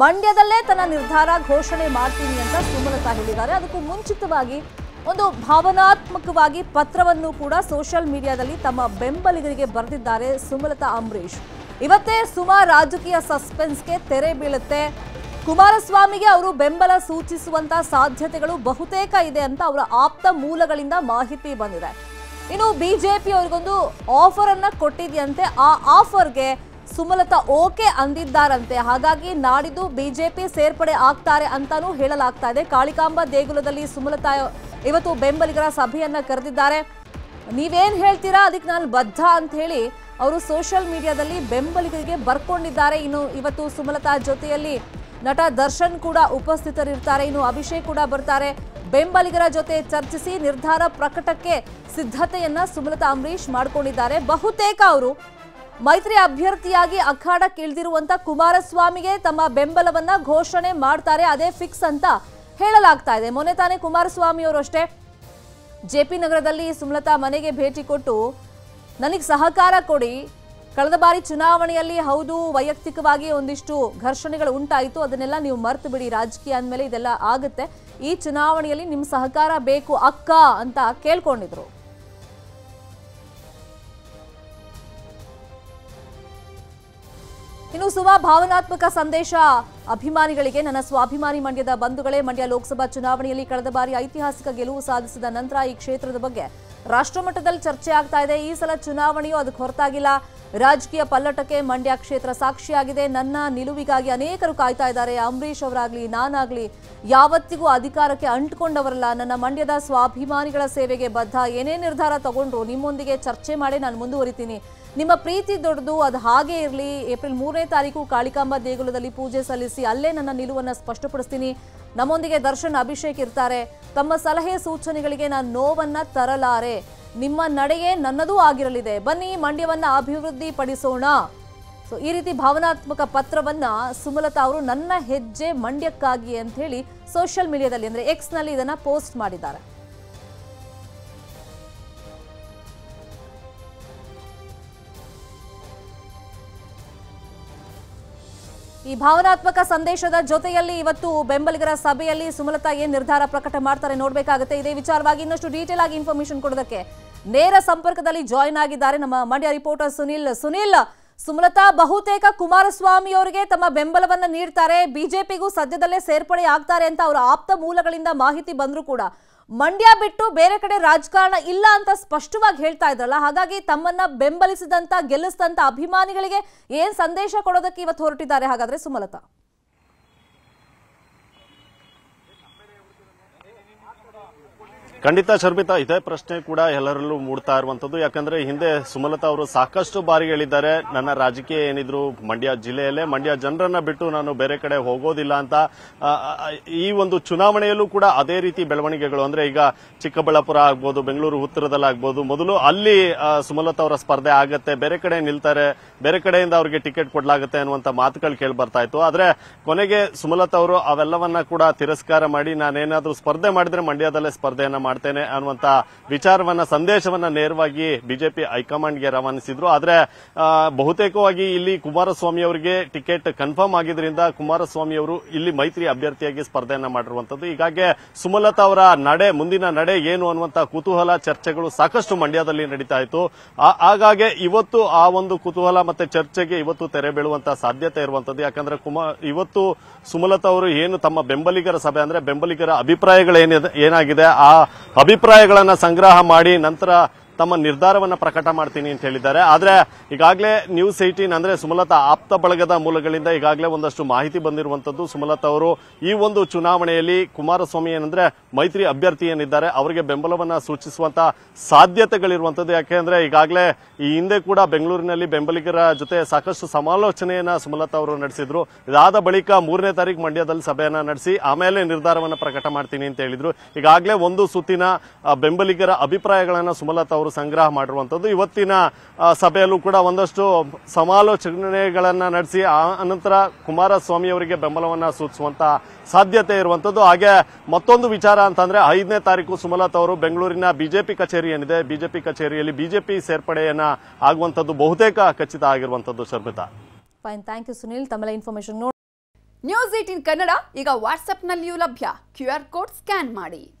ಮಂಡ್ಯದಲ್ಲೇ ತನ್ನ ನಿರ್ಧಾರ ಘೋಷಣೆ ಮಾಡ್ತೀನಿ ಅಂತ ಸುಮಲತಾ ಹೇಳಿದ್ದಾರೆ. ಅದಕ್ಕೂ ಮುಂಚಿತವಾಗಿ ಒಂದು ಭಾವನಾತ್ಮಕವಾಗಿ ಪತ್ರವನ್ನು ಕೂಡ ಸೋಷಿಯಲ್ ಮೀಡಿಯಾದಲ್ಲಿ ತಮ್ಮ ಬೆಂಬಲಿಗರಿಗೆ ಬರೆದಿದ್ದಾರೆ ಸುಮಲತಾ ಅಂಬರೀಶ್ ಇವತ್ತೇ ಸುಮಾ ರಾಜಕೀಯ ಸಸ್ಪೆನ್ಸ್ಗೆ ತೆರೆ ಬೀಳುತ್ತೆ. ಕುಮಾರಸ್ವಾಮಿಗೆ ಅವರು ಬೆಂಬಲ ಸೂಚಿಸುವಂತ ಸಾಧ್ಯತೆಗಳು ಬಹುತೇಕ ಇದೆ ಅಂತ ಅವರ ಆಪ್ತ ಮೂಲಗಳಿಂದ ಮಾಹಿತಿ ಬಂದಿದೆ. ಇನ್ನು ಬಿಜೆಪಿ ಅವ್ರಿಗೊಂದು ಆಫರ್ ಅನ್ನ ಕೊಟ್ಟಿದೆಯಂತೆ, ಆ ಆಫರ್ಗೆ ಸುಮಲತಾ ಓಕೆ ಅಂದಿದ್ದಾರಂತೆ. ಹಾಗಾಗಿ ನಾಡಿದ್ದು ಬಿಜೆಪಿ ಸೇರ್ಪಡೆ ಆಗ್ತಾರೆ ಅಂತಾನೂ ಹೇಳಲಾಗ್ತಾ ಇದೆ. ಕಾಳಿಕಾಂಬ ದೇಗುಲದಲ್ಲಿ ಸುಮಲತಾ ಇವತ್ತು ಬೆಂಬಲಿಗರ ಸಭೆಯನ್ನ ಕರೆದಿದ್ದಾರೆ. ನೀವೇನ್ ಹೇಳ್ತೀರಾ? ಅದಕ್ಕೆ ನಾನು ಬದ್ಧ ಅಂತ ಹೇಳಿ ಅವರು ಸೋಷಿಯಲ್ ಮೀಡಿಯಾದಲ್ಲಿ ಬೆಂಬಲಿಗರಿಗೆ ಬರ್ಕೊಂಡಿದ್ದಾರೆ. ಇನ್ನು ಇವತ್ತು ಸುಮಲತಾ ಜೊತೆಯಲ್ಲಿ ನಟ ದರ್ಶನ್ ಕೂಡ ಉಪಸ್ಥಿತರಿರ್ತಾರೆ. ಇನ್ನು ಅಭಿಷೇಕ್ ಕೂಡ ಬರ್ತಾರೆ. ಬೆಂಬಲಿಗರ ಜೊತೆ ಚರ್ಚಿಸಿ ನಿರ್ಧಾರ ಪ್ರಕಟಕ್ಕೆ ಸಿದ್ಧತೆಯನ್ನ ಸುಮಲತಾ ಅಂಬರೀಶ್ ಮಾಡ್ಕೊಂಡಿದ್ದಾರೆ. ಬಹುತೇಕ ಅವರು ಮೈತ್ರಿ ಅಭ್ಯರ್ಥಿಯಾಗಿ ಅಖಾಡಕ್ಕಿಳಿದಿರುವಂತ ಕುಮಾರಸ್ವಾಮಿಗೆ ತಮ್ಮ ಬೆಂಬಲವನ್ನ ಘೋಷಣೆ ಮಾಡ್ತಾರೆ, ಅದೇ ಫಿಕ್ಸ್ ಅಂತ ಹೇಳಲಾಗ್ತಾ ಇದೆ. ಮೊನ್ನೆ ತಾನೇ ಕುಮಾರಸ್ವಾಮಿ ಅವರು ಅಷ್ಟೇ ಜೆಪಿ ನಗರದಲ್ಲಿ ಸುಮಲತಾ ಮನೆಗೆ ಭೇಟಿ ಕೊಟ್ಟು ನನಗೆ ಸಹಕಾರ ಕೊಡಿ. ಕಳೆದ ಬಾರಿ ಚುನಾವಣೆಯಲ್ಲಿ ಹೌದು, ವೈಯಕ್ತಿಕವಾಗಿ ಒಂದಿಷ್ಟು ಘರ್ಷಣೆಗಳು ಉಂಟಾಯಿತು. ಅದನ್ನೆಲ್ಲ ನೀವು ಮರೆತು ಬಿಡಿ. ರಾಜಕೀಯ ಅಂದಮೇಲೆ ಇದೆಲ್ಲ ಆಗುತ್ತೆ. ಈ ಚುನಾವಣೆಯಲ್ಲಿ ನಿಮ್ಮ ಸಹಕಾರ ಬೇಕು ಅಕ್ಕ ಅಂತ ಕೇಳ್ಕೊಂಡಿದ್ರು. ಇನ್ನು ಸುಮಾ, ಭಾವನಾತ್ಮಕ ಸಂದೇಶ. ಅಭಿಮಾನಿಗಳಿಗೆ, ನನ್ನ ಸ್ವಾಭಿಮಾನಿ ಮಂಡ್ಯದ ಬಂಧುಗಳೇ, ಮಂಡ್ಯ ಲೋಕಸಭಾ ಚುನಾವಣೆಯಲ್ಲಿ ಕಳೆದ ಬಾರಿ ಐತಿಹಾಸಿಕ ಗೆಲುವು ಸಾಧಿಸಿದ ನಂತರ ಈ ಕ್ಷೇತ್ರದ ಬಗ್ಗೆ ರಾಷ್ಟ್ರಮಟ್ಟದಲ್ಲಿ ಚರ್ಚೆ ಆಗ್ತಾ ಇದೆ. ಈ ಸಲ ಚುನಾವಣೆಯೂ ಅದಕ್ಕೆ ಹೊರತಾಗಿಲ್ಲ. ರಾಜಕೀಯ ಪಲ್ಲಟಕ್ಕೆ ಮಂಡ್ಯ ಕ್ಷೇತ್ರ ಸಾಕ್ಷಿಯಾಗಿದೆ. ನನ್ನ ನಿಲುವಿಗಾಗಿ ಅನೇಕರು ಕಾಯ್ತಾ ಇದ್ದಾರೆ. ಅಂಬರೀಷ್ ಅವರಾಗ್ಲಿ, ನಾನಾಗ್ಲಿ ಯಾವತ್ತಿಗೂ ಅಧಿಕಾರಕ್ಕೆ ಅಂಟ್ಕೊಂಡವರಲ್ಲ. ನನ್ನ ಮಂಡ್ಯದ ಸ್ವಾಭಿಮಾನಿಗಳ ಸೇವೆಗೆ ಬದ್ಧ. ಏನೇ ನಿರ್ಧಾರ ತಗೊಂಡ್ರು ನಿಮ್ಮೊಂದಿಗೆ ಚರ್ಚೆ ಮಾಡಿ ನಾನು ಮುಂದುವರಿತೀನಿ. ನಿಮ್ಮ ಪ್ರೀತಿ ದೊಡ್ಡದು, ಅದು ಹಾಗೇ ಇರಲಿ. ಏಪ್ರಿಲ್ ಮೂರನೇ ತಾರೀಕು ಕಾಳಿಕಾಂಬ ದೇಗುಲದಲ್ಲಿ ಪೂಜೆ ಸಲ್ಲಿಸಿ ಅಲ್ಲೇ ನನ್ನ ನಿಲುವನ್ನು ಸ್ಪಷ್ಟಪಡಿಸ್ತೀನಿ. ನಮ್ಮೊಂದಿಗೆ ದರ್ಶನ್ ಅಭಿಷೇಕ್ ಇರ್ತಾರೆ. ತಮ್ಮ ಸಲಹೆ ಸೂಚನೆಗಳಿಗೆ ನಾನು ನೋವನ್ನು ತರಲಾರೆ. ನಿಮ್ಮ ನಡೆಯೇ ನನ್ನದೂ ಆಗಿರಲಿದೆ. ಬನ್ನಿ ಮಂಡ್ಯವನ್ನ ಅಭಿವೃದ್ಧಿ ಪಡಿಸೋಣ ಸೊ ಈ ರೀತಿ ಭಾವನಾತ್ಮಕ ಪತ್ರವನ್ನ ಸುಮಲತಾ ಅವರು ನನ್ನ ಹೆಜ್ಜೆ ಮಂಡ್ಯಕ್ಕಾಗಿ ಅಂತ ಹೇಳಿ ಸೋಷಿಯಲ್ ಮೀಡಿಯಾದಲ್ಲಿ ಅಂದ್ರೆ ಎಕ್ಸ್ನಲ್ಲಿ ಇದನ್ನ ಪೋಸ್ಟ್ ಮಾಡಿದ್ದಾರೆ. ಈ ಭಾವನಾತ್ಮಕ ಸಂದೇಶದ ಜೊತೆಯಲ್ಲಿ ಇವತ್ತು ಬೆಂಬಲಿಗರ ಸಭೆಯಲ್ಲಿ ಸುಮಲತಾ ಏನ್ ನಿರ್ಧಾರ ಪ್ರಕಟ ಮಾಡ್ತಾರೆ ನೋಡಬೇಕಾಗುತ್ತೆ. ಇದೇ ವಿಚಾರವಾಗಿ ಇನ್ನಷ್ಟು ಡೀಟೇಲ್ ಆಗಿ ಇನ್ಫಾರ್ಮೇಶನ್ ಕೊಡೋದಕ್ಕೆ ನೇರ ಸಂಪರ್ಕದಲ್ಲಿ ಜಾಯಿನ್ ಆಗಿದ್ದಾರೆ ನಮ್ಮ ಮಂಡ್ಯ ರಿಪೋರ್ಟರ್ ಸುನಿಲ್. ಸುನಿಲ್, ಸುಮಲತಾ ಬಹುತೇಕ ಕುಮಾರಸ್ವಾಮಿ ಅವರಿಗೆ ತಮ್ಮ ಬೆಂಬಲವನ್ನ ನೀಡ್ತಾರೆ. ಬಿಜೆಪಿಗೂ ಸದ್ಯದಲ್ಲೇ ಸೇರ್ಪಡೆ ಆಗ್ತಾರೆ ಅಂತ ಅವರ ಆಪ್ತ ಮೂಲಗಳಿಂದ ಮಾಹಿತಿ ಬಂದರೂ ಕೂಡ ಮಂಡ್ಯ ಬಿಟ್ಟು ಬೇರೆ ಕಡೆ ರಾಜಕಾರಣ ಇಲ್ಲ ಅಂತ ಸ್ಪಷ್ಟವಾಗಿ ಹೇಳ್ತಾ ಇದ್ರಲ್ಲ, ಹಾಗಾಗಿ ತಮ್ಮನ್ನ ಬೆಂಬಲಿಸಿದಂತ, ಗೆಲ್ಲಿಸಿದಂತ ಅಭಿಮಾನಿಗಳಿಗೆ ಏನ್ ಸಂದೇಶ ಕೊಡೋದಕ್ಕೆ ಇವತ್ತು ಹೊರಟಿದ್ದಾರೆ ಹಾಗಾದ್ರೆ ಸುಮಲತಾ? ಖಂಡಿತ ಶರ್ಮಿತಾ, ಇದೇ ಪ್ರಶ್ನೆ ಕೂಡ ಎಲ್ಲರಲ್ಲೂ ಮೂಡ್ತಾ ಇರುವಂತದ್ದು. ಯಾಕಂದ್ರೆ ಹಿಂದೆ ಸುಮಲತಾ ಅವರು ಸಾಕಷ್ಟು ಬಾರಿ ಹೇಳಿದ್ದಾರೆ, ನನ್ನ ರಾಜಕೀಯ ಏನಿದ್ರು ಮಂಡ್ಯ ಜಿಲ್ಲೆಯಲ್ಲೇ, ಮಂಡ್ಯ ಜನರನ್ನ ಬಿಟ್ಟು ನಾನು ಬೇರೆ ಕಡೆ ಹೋಗೋದಿಲ್ಲ ಅಂತ. ಈ ಒಂದು ಚುನಾವಣೆಯಲ್ಲೂ ಕೂಡ ಅದೇ ರೀತಿ ಬೆಳವಣಿಗೆಗಳು. ಅಂದ್ರೆ ಈಗ ಚಿಕ್ಕಬಳ್ಳಾಪುರ ಆಗ್ಬೋದು, ಬೆಂಗಳೂರು ಉತ್ತರದಲ್ಲಾಗ್ಬೋದು, ಮೊದಲು ಅಲ್ಲಿ ಸುಮಲತಾ ಅವರ ಸ್ಪರ್ಧೆ ಆಗತ್ತೆ, ಬೇರೆ ಕಡೆ ನಿಲ್ತಾರೆ, ಬೇರೆ ಕಡೆಯಿಂದ ಅವರಿಗೆ ಟಿಕೆಟ್ ಕೊಡಲಾಗುತ್ತೆ ಅನ್ನುವಂತ ಮಾತುಗಳು ಕೇಳಿ ಬರ್ತಾ ಇತ್ತು. ಆದ್ರೆ ಕೊನೆಗೆ ಸುಮಲತಾ ಅವರು ಅವೆಲ್ಲವನ್ನ ಕೂಡ ತಿರಸ್ಕಾರ ಮಾಡಿ ನಾನೇನಾದ್ರೂ ಸ್ಪರ್ಧೆ ಮಾಡಿದ್ರೆ ಮಂಡ್ಯದಲ್ಲೇ ಸ್ಪರ್ಧೆಯನ್ನ ಮಾಡ್ತೇನೆ ಅನ್ನುವಂತ ವಿಚಾರವನ್ನ, ಸಂದೇಶವನ್ನ ನೇರವಾಗಿ ಬಿಜೆಪಿ ಹೈಕಮಾಂಡ್ಗೆ ರವಾನಿಸಿದ್ರು. ಆದ್ರೆ ಬಹುತೇಕವಾಗಿ ಇಲ್ಲಿ ಕುಮಾರಸ್ವಾಮಿ ಅವರಿಗೆ ಟಿಕೆಟ್ ಕನ್ಫರ್ಮ್ ಆಗಿದ್ರಿಂದ ಕುಮಾರಸ್ವಾಮಿ ಅವರು ಇಲ್ಲಿ ಮೈತ್ರಿ ಅಭ್ಯರ್ಥಿಯಾಗಿ ಸ್ಪರ್ಧೆಯನ್ನ ಮಾಡಿರುವಂತದ್ದು. ಹೀಗಾಗಿ ಸುಮಲತಾ ಅವರ ನಡೆ, ಮುಂದಿನ ನಡೆ ಏನು ಅನ್ನುವಂತ ಕುತೂಹಲ, ಚರ್ಚೆಗಳು ಸಾಕಷ್ಟು ಮಂಡ್ಯದಲ್ಲಿ ನಡೀತಾ ಇತ್ತು. ಹಾಗಾಗಿ ಇವತ್ತು ಆ ಒಂದು ಕುತೂಹಲ ಮತ್ತೆ ಚರ್ಚೆಗೆ ಇವತ್ತು ತೆರೆ ಬೀಳುವಂತಹ ಸಾಧ್ಯತೆ ಇರುವಂತದ್ದು. ಯಾಕಂದ್ರೆ ಕುಮಾರ್ ಇವತ್ತು ಸುಮಲತಾ ಅವರು ಏನು ತಮ್ಮ ಬೆಂಬಲಿಗರ ಸಭೆ ಅಂದ್ರೆ ಬೆಂಬಲಿಗರ ಅಭಿಪ್ರಾಯಗಳು ಏನಾಗಿದೆ, ಆ ಅಭಿಪ್ರಾಯಗಳನ್ನ ಸಂಗ್ರಹ ಮಾಡಿ ನಂತರ ತಮ್ಮ ನಿರ್ಧಾರವನ್ನ ಪ್ರಕಟ ಮಾಡ್ತೀನಿ ಅಂತ ಹೇಳಿದ್ದಾರೆ. ಆದ್ರೆ ಈಗಾಗಲೇ ನ್ಯೂಸ್ ಏಟೀನ್ ಅಂದ್ರೆ ಸುಮಲತಾ ಆಪ್ತ ಬಳಗದ ಮೂಲಗಳಿಂದ ಈಗಾಗಲೇ ಒಂದಷ್ಟು ಮಾಹಿತಿ ಬಂದಿರುವಂತದ್ದು. ಸುಮಲತಾ ಅವರು ಈ ಒಂದು ಚುನಾವಣೆಯಲ್ಲಿ ಕುಮಾರಸ್ವಾಮಿ ಏನಂದ್ರೆ ಮೈತ್ರಿ ಅಭ್ಯರ್ಥಿ ಏನಿದ್ದಾರೆ ಅವರಿಗೆ ಬೆಂಬಲವನ್ನ ಸೂಚಿಸುವಂತ ಸಾಧ್ಯತೆಗಳಿರುವಂಥದ್ದು ಯಾಕೆಂದ್ರೆ ಈಗಾಗಲೇ ಈ ಹಿಂದೆ ಕೂಡ ಬೆಂಗಳೂರಿನಲ್ಲಿ ಬೆಂಬಲಿಗರ ಜೊತೆ ಸಾಕಷ್ಟು ಸಮಾಲೋಚನೆಯನ್ನು ಸುಮಲತಾ ಅವರು ನಡೆಸಿದ್ರು. ಇದಾದ ಬಳಿಕ ಮೂರನೇ ತಾರೀಕು ಮಂಡ್ಯದಲ್ಲಿ ಸಭೆಯನ್ನು ನಡೆಸಿ ಆಮೇಲೆ ನಿರ್ಧಾರವನ್ನ ಪ್ರಕಟ ಮಾಡ್ತೀನಿ ಅಂತ ಹೇಳಿದ್ರು. ಈಗಾಗಲೇ ಒಂದು ಸುತ್ತಿನ ಬೆಂಬಲಿಗರ ಅಭಿಪ್ರಾಯಗಳನ್ನ ಸುಮಲತಾ ಅವರು ಸಂಗ್ರಹ ಮಾಡಿರುವಂತದ್ದು. ಇವತ್ತಿನ ಸಭೆಯಲ್ಲೂ ಕೂಡ ಒಂದಷ್ಟು ಸಮಾಲೋಚನೆಗಳನ್ನ ನಡೆಸಿ ಅನಂತರ ಕುಮಾರಸ್ವಾಮಿ ಅವರಿಗೆ ಬೆಂಬಲವನ್ನ ಸೂಚಿಸುವಂತ ಸಾಧ್ಯತೆ ಇರುವಂತದ್ದು. ಹಾಗೆ ಮತ್ತೊಂದು ವಿಚಾರ ಅಂತಂದ್ರೆ, ಐದನೇ ತಾರೀಕು ಸುಮಲತಾ ಅವರು ಬೆಂಗಳೂರಿನ ಬಿಜೆಪಿ ಕಚೇರಿ ಏನಿದೆ? ಬಿಜೆಪಿ ಕಚೇರಿಯಲ್ಲಿ ಬಿಜೆಪಿ ಸೇರ್ಪಡೆಯನ್ನ ಆಗುವಂತದ್ದು ಬಹುತೇಕ ಖಚಿತ ಆಗಿರುವಂತದ್ದು, Sharmitha. Fine thank you Sunil information news eighteen Kannada, ಈಗ ವಾಟ್ಸ್ಆಪ್ನಲ್ಲಿಯೂ ಲಭ್ಯ. ಕ್ಯೂ ಆರ್ ಕೋಡ್ ಸ್ಕ್ಯಾನ್ ಮಾಡಿ.